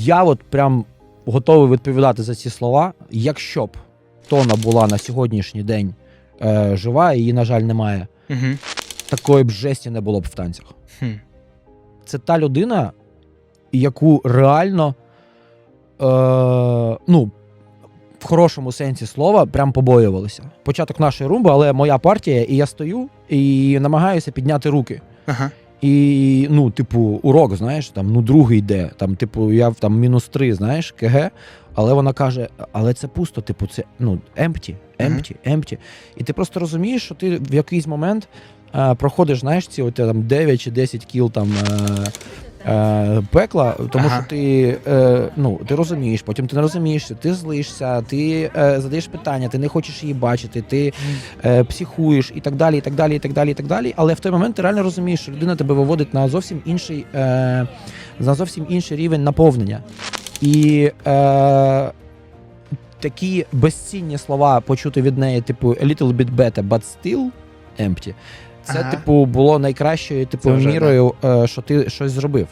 я от прям готовий відповідати за ці слова. Якщо б Тона була на сьогоднішній день е, жива, її, на жаль, немає, Угу. такої б жесті не було б в танцях. Хм. Це та людина, яку реально, е, ну, в хорошому сенсі слова, прям побоювалися. Початок нашої румби, але моя партія, і я стою і намагаюся підняти руки. Ага. І, ну, типу, урок, знаєш, там, ну, другий йде, там, типу, я там мінус три, знаєш, КГ, але вона каже, але це пусто, типу, це ну, empty, empty, empty. І ти просто розумієш, що ти в якийсь момент а, проходиш, знаєш, ці от, там 9 чи 10 кіл там. Е, Е, пекла, тому Ага. що ти, е, ну, ти розумієш, потім ти не розумієш, ти злишся, ти е, задаєш питання, ти не хочеш її бачити, ти е, психуєш і так далі, і так далі, і так далі, і так далі. Але в той момент ти реально розумієш, що людина тебе виводить на зовсім інший, е, на зовсім інший рівень наповнення. І е, такі безцінні слова почути від неї, типу a little bit better, but still empty. Це, Ага. типу, було найкращою типу, мірою, е, що ти щось зробив.